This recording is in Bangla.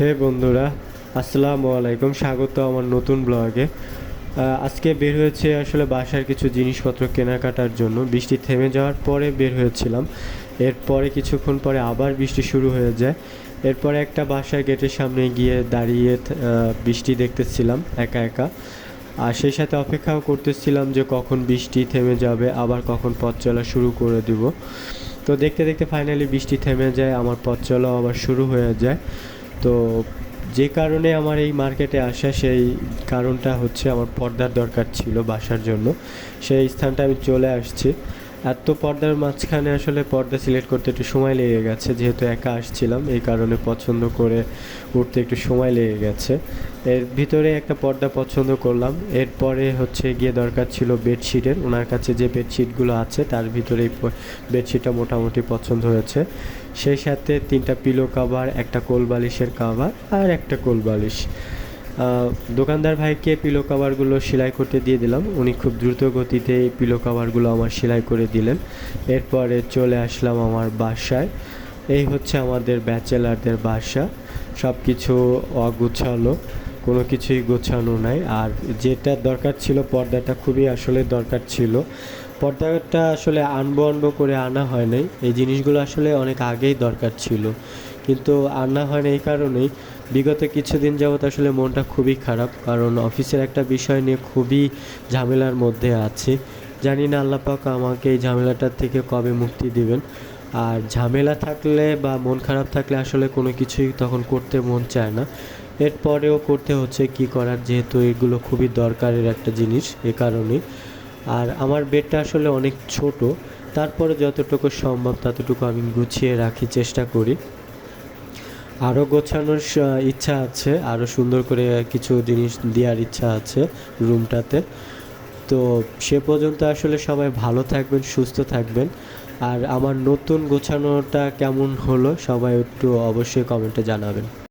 হে বন্ধুরা, আসসালামু আলাইকুম। স্বাগত আমার নতুন ব্লগে। আজকে বের হয়েছে আসলে বাসার কিছু জিনিসপত্র কেনাকাটার জন্য। বৃষ্টি থেমে যাওয়ার পরে বের হয়েছিলাম। এরপরে কিছুক্ষণ পরে আবার বৃষ্টি শুরু হয়ে যায়। এরপরে একটা বাসার গেটের সামনে গিয়ে দাঁড়িয়ে বৃষ্টি দেখতেছিলাম একা একা। আর সেই সাথে অপেক্ষাও করতেছিলাম যে কখন বৃষ্টি থেমে যাবে, আবার কখন পথ চলা শুরু করে দিব। তো দেখতে দেখতে ফাইনালি বৃষ্টি থেমে যায়, আমার পথ চলাও আবার শুরু হয়ে যায়। তো যে কারণে আমার এই মার্কেটে আসা, সেই কারণটা হচ্ছে আমার পর্দার দরকার ছিল বাসার জন্য। সেই স্থানটা আমি চলে আসছি। এত পর্দার মাঝখানে আসলে পর্দা সিলেক্ট করতে একটু সময় লেগে গেছে, যেহেতু একা আসছিলাম, এই কারণে পছন্দ করে উঠতে একটু সময় লেগে গেছে। এর ভিতরে একটা পর্দা পছন্দ করলাম, এরপরে হচ্ছে গিয়ে দরকার ছিল বেডশিটের, ওনার কাছে যে বেডশিটগুলো আছে, তার ভিতরে বেডশিটটা মোটামুটি পছন্দ হয়েছে। সেই সাথে তিনটা পিলো কাভার, একটা কোল বালিশের কাভার আর একটা কোল বালিশ। দোকানদার ভাইকে পিলো কাভারগুলো সেলাই করতে দিয়ে দিলাম। উনি খুব দ্রুত গতিতে এই পিলো কাভারগুলো আমার সেলাই করে দিলেন। এরপরে চলে আসলাম আমার বাসায়। এই হচ্ছে আমাদের ব্যাচেলারদের বাসা। সব কিছু অগুছালো, কোনো কিছুই গোছানো নাই। আর যেটা দরকার ছিল পর্দাটা খুবই আসলে দরকার ছিল। পর্দাটা আসলে আনব আনব করে আনা হয় নাই। এই জিনিসগুলো আসলে অনেক আগেই দরকার ছিল। কিন্তু আনা হয় না এই কারণেই বিগত কিছুদিন যাবত আসলে মনটা খুবই খারাপ, কারণ অফিসের একটা বিষয় নিয়ে খুবই ঝামেলার মধ্যে আছি। জানি না আল্লাপাক আমাকে এই ঝামেলাটার থেকে কবে মুক্তি দিবেন। আর ঝামেলা থাকলে বা মন খারাপ থাকলে আসলে কোনো কিছুই তখন করতে মন চায় না। এরপরেও করতে হচ্ছে কি করার, যেহেতু এগুলো খুবই দরকারের একটা জিনিস এ কারণে আর আমার বেডটা আসলে অনেক ছোট, তারপরে যতটুকু সম্ভব ততটুকু আমি গুছিয়ে রাখি, চেষ্টা করি। আরও গোছানোর ইচ্ছা আছে আরও সুন্দর করে কিছু জিনিস দেওয়ার ইচ্ছা আছে রুমটাতে। তো সে পর্যন্ত আসলে সবাই ভালো থাকবেন, সুস্থ থাকবেন। আর আমার নতুন গোছানোটা কেমন হলো, সবাই একটু অবশ্যই কমেন্টে জানাবেন।